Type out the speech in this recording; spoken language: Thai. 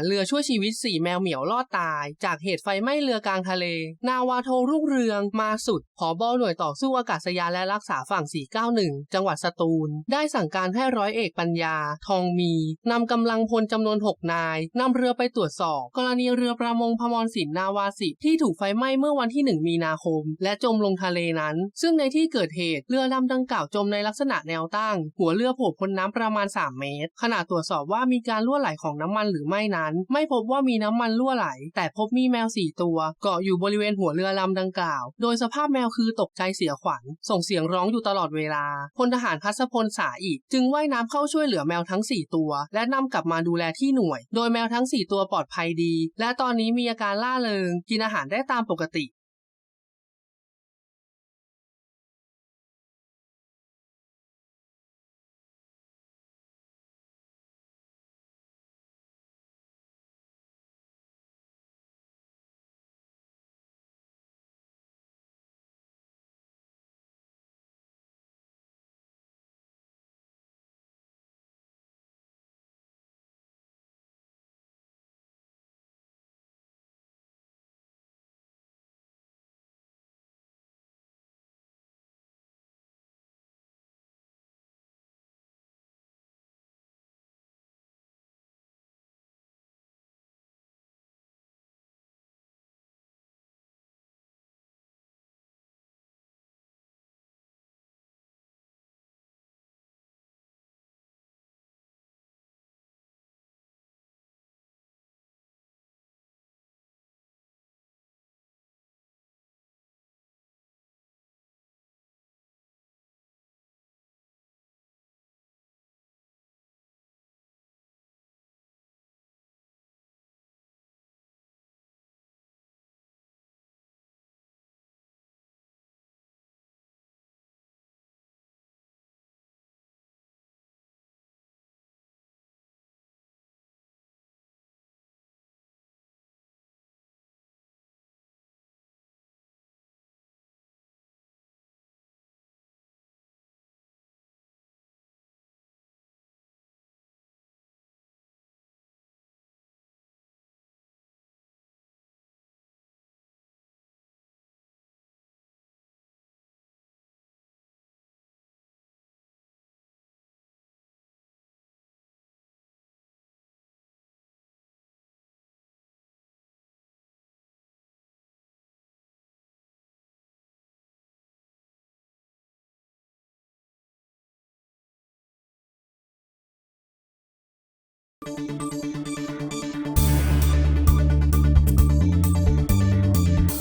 ารเรือช่วยชีวิต 4 แมวเหมียวรอดตาย จากเหตุไฟไหม้เรือกลางทะเล นาวาโทรุ่งเรืองมาสุดผอบอหน่วยต่อสู้อากาศยานและรักษาฝั่ง 491 จังหวัดสตูล ได้สั่งการให้ร้อยเอกปัญญา ทองมีนำกำลังพลจำนวน 6 นายนำเรือไปตรวจสอบ กรณีเรือประมงพมรสินนาวาสิที่ถูกไฟไหม้เมื่อวันที่ 1 มีนาคม และจมลงทะเลนั้น ซึ่งในที่เกิดเหตุเรือลำดังกล่าวจมในลักษณะแนวตั้ง หัวเรือโผล่พ้นน้ำประมาณ 3 เมตร ขณะตรวจสอบว่ามีการรั่วไหลของน้ำมันหรือไม่นั้นไม่พบว่ามีน้ำมันรั่วไหล แต่พบมีแมว4ตัว เกาะอยู่บริเวณหัวเรือลำดังกล่าว โดยสภาพแมวคือตกใจเสียขวัญ ส่งเสียงร้องอยู่ตลอดเวลาพลทหารพัศพลสาอีก จึงว่ายน้ำเข้าช่วยเหลือแมวทั้ง 4 ตัว และนำกลับมาดูแลที่หน่วย โดยแมวทั้ง 4 ตัวปลอดภัยดี และตอนนี้มีอาการล่าเริง กินอาหารได้ตามปกติ